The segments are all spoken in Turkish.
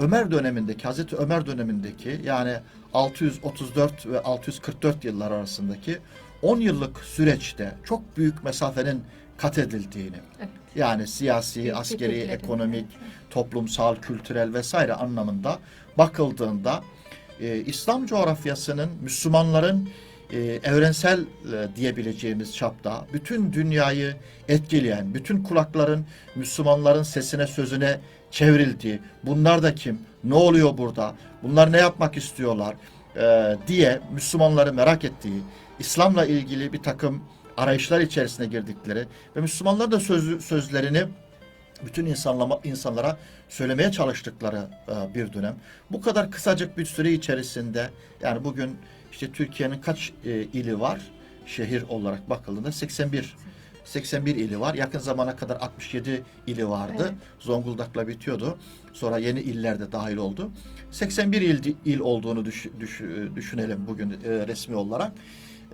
Ömer dönemindeki, Hazreti Ömer dönemindeki yani 634 ve 644 yıllar arasındaki 10 yıllık süreçte çok büyük mesafenin kat edildiğini, Evet. yani siyasi, Büyük askeri, ekonomik, toplumsal, kültürel vesaire anlamında bakıldığında e, İslam coğrafyasının Müslümanların e, evrensel e, diyebileceğimiz çapta bütün dünyayı etkileyen, bütün kulakların Müslümanların sesine sözüne çevrildiği, bunlar da kim, ne oluyor burada, bunlar ne yapmak istiyorlar? e, diye Müslümanları merak ettiği, İslam'la ilgili bir takım arayışlar içerisine girdikleri ve Müslümanlar da sözü, sözlerini bütün insanlama, insanlara söylemeye çalıştıkları e, bir dönem. Bu kadar kısacık bir süre içerisinde yani bugün işte Türkiye'nin kaç e, ili var şehir olarak bakıldığında 81 81 ili var. Yakın zamana kadar 67 ili vardı. Evet. Zonguldak'la bitiyordu. Sonra yeni iller de dahil oldu. 81 il, il olduğunu düş, düş- düşünelim bugün e, resmi olarak.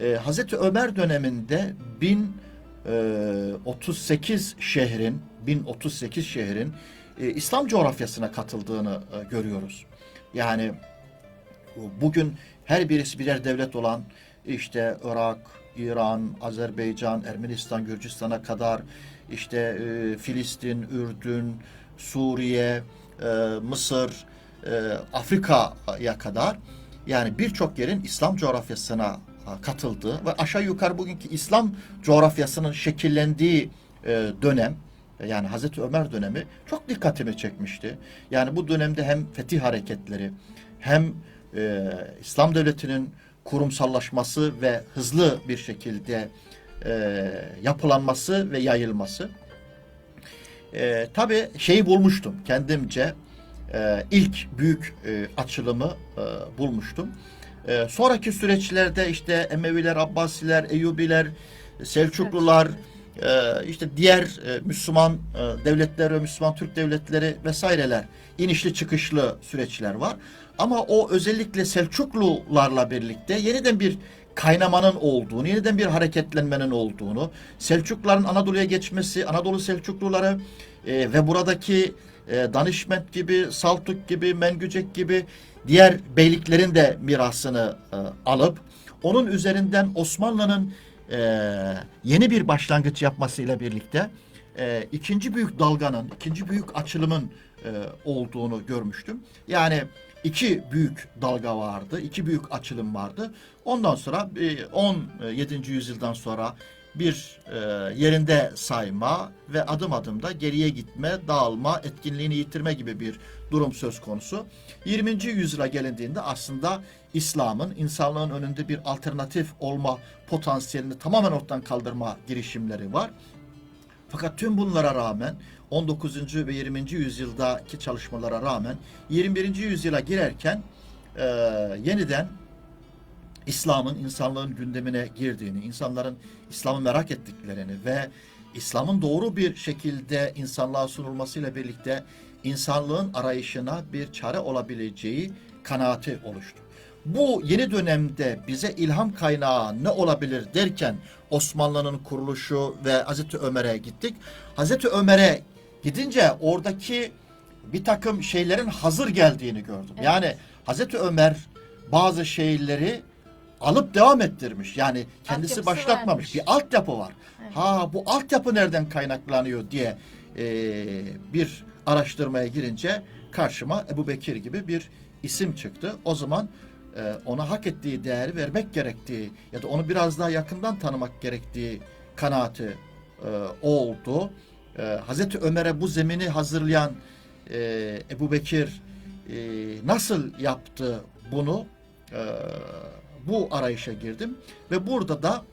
E, Hazreti Ömer döneminde 1038 şehrin 1038 şehrin e, İslam coğrafyasına katıldığını e, görüyoruz. Yani bugün her birisi birer devlet olan işte Irak, İran, Azerbaycan, Ermenistan, Gürcistan'a kadar işte e, Filistin, Ürdün, Suriye, e, Mısır, e, Afrika'ya kadar yani birçok yerin İslam coğrafyasına e, katıldığı ve aşağı yukarı bugünkü İslam coğrafyasının şekillendiği e, dönem yani Hazreti Ömer dönemi çok dikkatimi çekmişti. Yani bu dönemde hem fetih hareketleri hem e, İslam devletinin kurumsallaşması ve hızlı bir şekilde e, yapılanması ve yayılması. E, tabii şeyi bulmuştum kendimce e, ilk büyük e, açılımı e, bulmuştum. E, sonraki süreçlerde işte Emeviler, Abbasiler, Eyyubiler, Selçuklular, işte diğer e, Müslüman e, devletler ve Müslüman Türk devletleri vesaireler inişli çıkışlı süreçler var. Ama o özellikle Selçuklularla birlikte yeniden bir kaynamanın olduğunu, yeniden bir hareketlenmenin olduğunu, Selçukluların Anadolu'ya geçmesi, Anadolu Selçukluları e, ve buradaki e, gibi, Saltuk gibi, Mengücek gibi diğer beyliklerin de mirasını alıp onun üzerinden Osmanlı'nın e, yeni bir başlangıç yapmasıyla birlikte e, ikinci büyük dalganın, ikinci büyük açılımın e, olduğunu görmüştüm. Yani iki büyük dalga vardı, iki büyük açılım vardı. Ondan sonra e, 17. yüzyıldan sonra bir e, yerinde sayma ve adım adım da geriye gitme, dağılma, etkinliğini yitirme gibi bir durum söz konusu. 20. yüzyıla gelindiğinde aslında İslam'ın insanlığın önünde bir alternatif olma potansiyelini tamamen ortadan kaldırma girişimleri var. Fakat tüm bunlara rağmen 19. ve 20. yüzyıldaki çalışmalara rağmen 21. yüzyıla girerken e, yeniden İslam'ın insanlığın gündemine girdiğini, insanların İslam'ı merak ettiklerini ve İslam'ın doğru bir şekilde insanlığa sunulmasıyla birlikte insanlığın arayışına bir çare olabileceği kanaati oluştu. Bu yeni dönemde bize ilham kaynağı ne olabilir derken Osmanlı'nın kuruluşu ve Hazreti Ömer'e gittik. Hazreti Ömer'e gidince oradaki bir takım şeylerin hazır geldiğini gördüm. Evet. Yani Hazreti Ömer bazı şeyleri alıp devam ettirmiş. Yani kendisi Altyapısı başlatmamış. varmış. Bir altyapı var. Evet. Ha bu altyapı nereden kaynaklanıyor diye e, bir araştırmaya girince karşıma Ebu Bekir gibi bir isim çıktı. O zaman e, ona hak ettiği değeri vermek gerektiği ya da onu biraz daha yakından tanımak gerektiği kanaati e, oldu. E, Hazreti Ömer'e bu zemini hazırlayan e, Ebu Bekir e, nasıl yaptı bunu? E, bu arayışa girdim ve burada da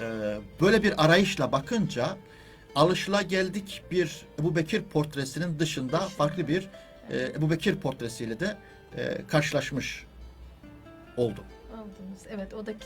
e, böyle bir arayışla bakınca alışılageldik bir Ebu Bekir portresinin dışında farklı bir e, Ebu Bekir portresiyle de e, karşılaşmış oldum. Aldınız. Evet o da